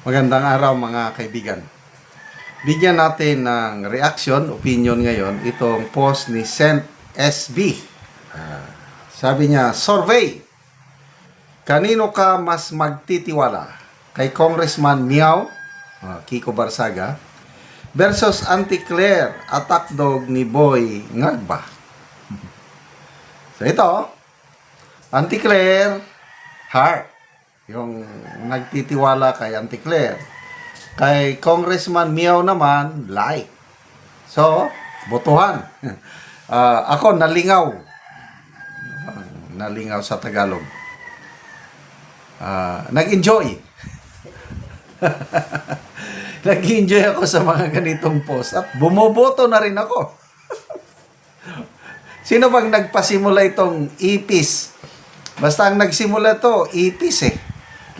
Magandang araw mga kaibigan. Bigyan natin ng reaction, opinion ngayon, itong post ni Sent SB. Ah, sabi niya, survey. Kanino ka mas magtitiwala? Kay Congressman Miao, ah, Kiko Barsaga, versus Auntie Claire, attack dog ni Boy Ngagba. So ito, Auntie Claire, heart. Yung nagtitiwala kay Auntie Claire. Kay Congressman Miao naman, like. So, botohan. Ah, ako, nalingaw. Nalingaw sa Tagalog. Ah, nag-enjoy. Nag-enjoy ako sa mga ganitong post at bumoboto na rin ako. Sino bang nagpasimula itong ipis? Basta ang nagsimula to, ipis eh.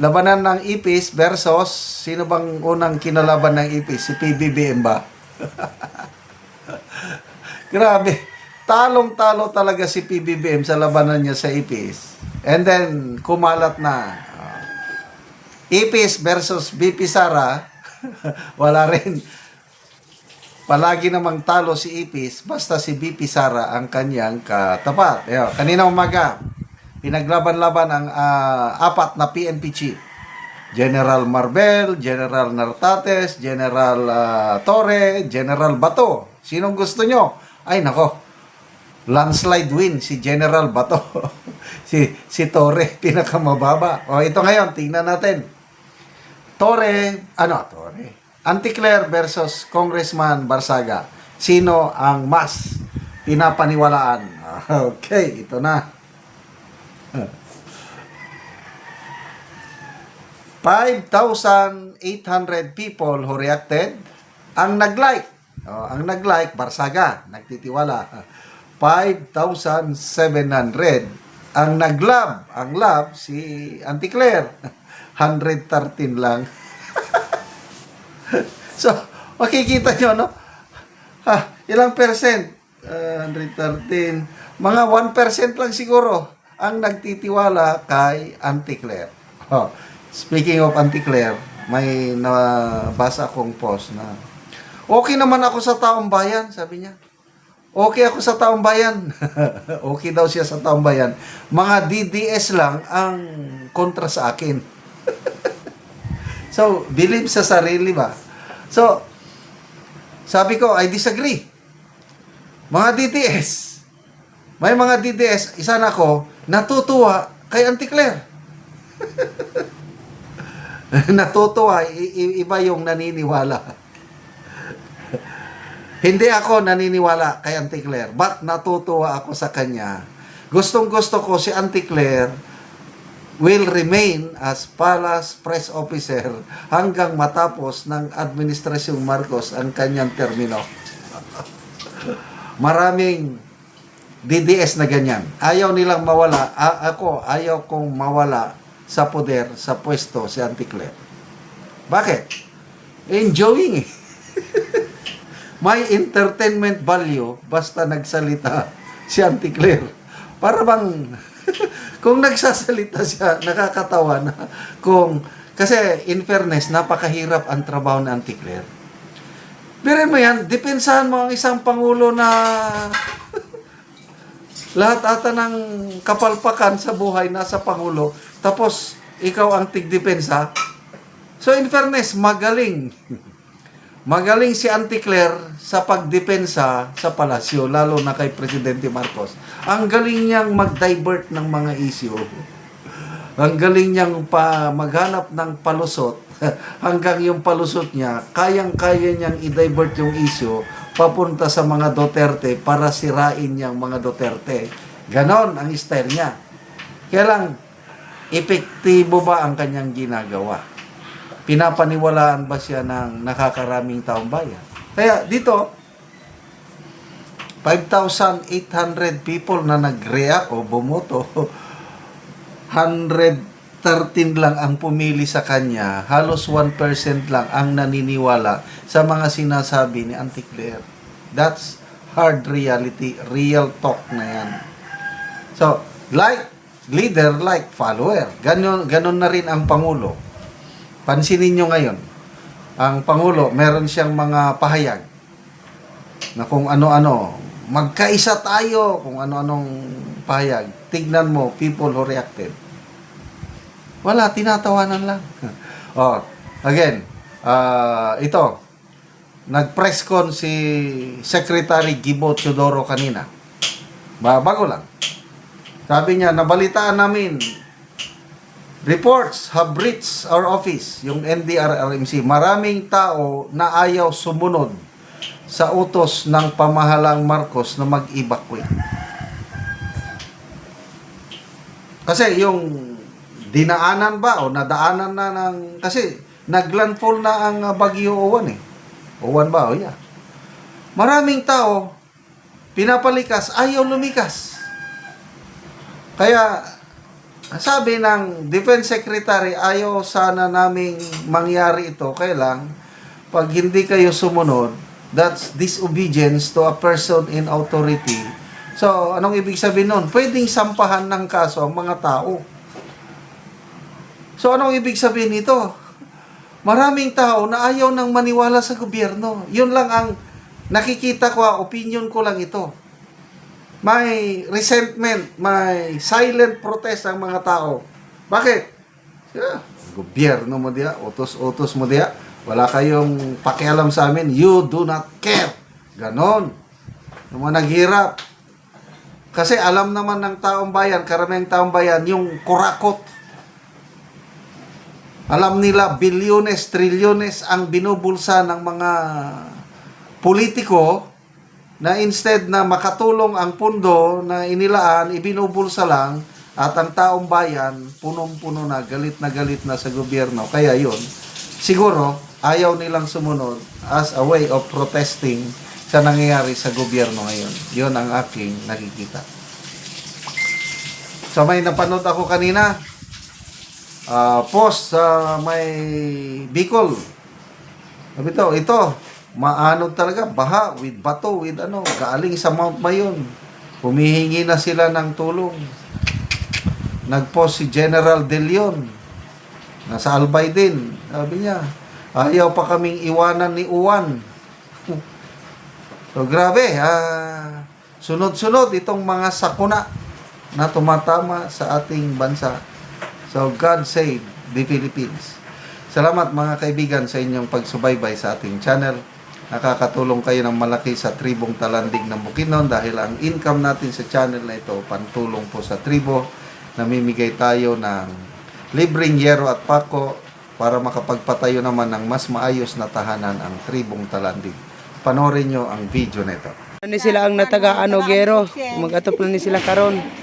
Labanan ng ipis versus sino bang unang kinalaban ng ipis? Si PBBM ba? Grabe. Talong-talo talaga si PBBM sa labanan niya sa ipis. And then, kumalat na. ah, ipis versus BP Sara. Wala rin. Palagi namang talo si Ipis, basta si BP Sara ang kanyang katapat. Ayo, kanina umaga, pinaglaban-laban ang ah, apat na PNP chief. General Marbel, General Nartates, General ah, Torre, General Bato. Sinong gusto nyo? Ay, nako. Landslide win si General Bato. si si Torre pinakamababa. O ito ngayon, tingnan natin. Torre, ano, Torre. Anticlair versus Congressman Barsaga. Sino ang mas pinapaniwalaan? Okay, ito na. 5,800 people who reacted. Ang nag-like, oh, ang nag-like, Barsaga, nagtitiwala. 5,700. Ang nag-love, ang love, si Auntie Claire. 113 lang. so, makikita nyo, no? Ha, ilang percent? Ah, 113. Mga 1% lang siguro ang nagtitiwala kay Auntie Claire. Oh, speaking of Auntie Claire, may nabasa akong post na okay naman ako sa taong bayan, sabi niya. Okay ako sa taong bayan. okay daw siya sa taong bayan. Mga DDS lang ang kontra sa akin. so, believe sa sarili ba? So, sabi ko, I disagree. Mga DDS. May mga DDS, isa na ako, natutuwa kay Auntie Claire. natutuwa, iba yung naniniwala. Hindi ako naniniwala kay Auntie Claire, but natutuwa ako sa kanya. Gustong gusto ko si Auntie Claire will remain as palace press officer hanggang matapos ng Administrasyong Marcos ang kanyang termino. Maraming DDS na ganyan. Ayaw nilang mawala. A- ako, ayaw kong mawala sa poder, sa pwesto si Auntie Claire. Bakit? Enjoying eh. May entertainment value basta nagsalita si Auntie Claire. Para bang kung nagsasalita siya, nakakatawa na kung kasi in fairness, napakahirap ang trabaho ni Auntie Claire. Pero mo yan, depensahan mo ang isang pangulo na lahat ata ng kapalpakan sa buhay nasa pangulo, tapos ikaw ang tigdepensa. So in fairness, magaling. Magaling si Auntie Claire sa pagdepensa sa palasyo, lalo na kay Presidente Marcos. Ang galing niyang mag-divert ng mga issue. Ang galing niyang pa maghanap ng palusot hanggang yung palusot niya, kayang-kaya niyang i-divert yung issue papunta sa mga Duterte para sirain niyang mga Duterte. Ganon ang style niya. Kaya lang, epektibo ba ang kanyang ginagawa? Pinapaniwalaan ba siya ng nakakaraming taong bayan? Kaya dito, 5,800 people na nag-react o bumoto, 113 lang ang pumili sa kanya, halos 1% lang ang naniniwala sa mga sinasabi ni Auntie Claire. That's hard reality, real talk na yan. So, like leader, like follower. Ganon, ganon na rin ang Pangulo. pansinin nyo ngayon, ang Pangulo, meron siyang mga pahayag na kung ano-ano, magkaisa tayo kung ano-anong pahayag. Tignan mo, people who reacted. Wala, tinatawanan lang. oh, again, ah, ito, nag-press con si Secretary Gibo Teodoro kanina. Ba, bago lang. Sabi niya, nabalitaan namin, reports have reached our office, yung NDRRMC. Maraming tao na ayaw sumunod sa utos ng pamahalang Marcos na mag-evacuate. Kasi yung dinaanan ba o nadaanan na ng kasi naglandfall na ang uh, Bagyo Owan eh. Owan ba? O yeah. Maraming tao pinapalikas ayaw lumikas. Kaya sabi ng Defense Secretary ayaw sana naming mangyari ito kaya lang pag hindi kayo sumunod that's disobedience to a person in authority. So, anong ibig sabihin nun? Pwedeng sampahan ng kaso ang mga tao. So, anong ibig sabihin nito? Maraming tao na ayaw nang maniwala sa gobyerno. Yun lang ang nakikita ko, ah, opinion ko lang ito. May resentment, may silent protest ang mga tao. Bakit? Yeah, gobyerno mo diya, utos-utos mo diya. Wala kayong pakialam sa amin. You do not care. Ganon. Yung mga naghirap. Kasi alam naman ng taong bayan, karaming taong bayan, yung kurakot. Alam nila, bilyones, trilyones ang binubulsa ng mga politiko na instead na makatulong ang pundo na inilaan, ibinubulsa lang at ang taong bayan punong-puno na, galit na galit na sa gobyerno. Kaya yun, siguro ayaw nilang sumunod as a way of protesting sa nangyayari sa gobyerno ngayon. Yun ang aking nakikita. So may napanood ako kanina, ah, post sa may Bicol. Sabi ito, ito, maano talaga, baha with bato, with ano, galing sa Mount Mayon. Humihingi na sila ng tulong. Nagpost si General De Leon, nasa Albay din. Sabi niya, ayaw pa kaming iwanan ni Uwan. so grabe, ah, sunod-sunod itong mga sakuna na tumatama sa ating bansa. So God save the Philippines. Salamat mga kaibigan sa inyong pagsubaybay sa ating channel. Nakakatulong kayo ng malaki sa tribong talandig ng Bukidnon dahil ang income natin sa channel na ito pantulong po sa tribo. Namimigay tayo ng libreng yero at pako para makapagpatayo naman ng mas maayos na tahanan ang tribong talandig. Panorin nyo ang video na ito. Ni sila ang nataga ano gero. Magatop na ni sila karon.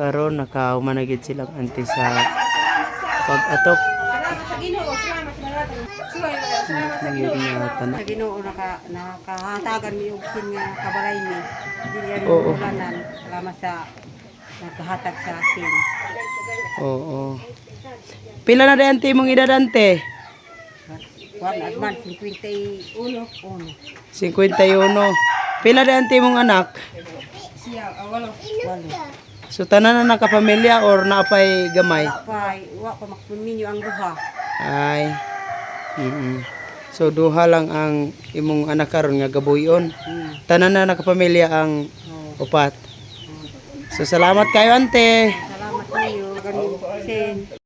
Karon nakahumanagid silang anti sa pag-atop. Ngayon na tanan. Sa Ginoo naka nakahatagan mi og sin nga kabalay mi. Dili Oo. ulanan lama sa nagkahatag sa akin. Oo. Pila na dante mong edad ante? Kuan agman 51 uno. 51. Pila dante mong anak? Siya awalo. Walo. So tanan na nakapamilya or naapay gamay? Wa pa wa pa makpuminyo ang duha. Ay. Mm So duha lang ang imong anak karon nga gabuyon. Hmm. Tanan na nakapamilya ang Oo. upat. So salamat kayo ante. Salamat kayo. Ganun, Sen.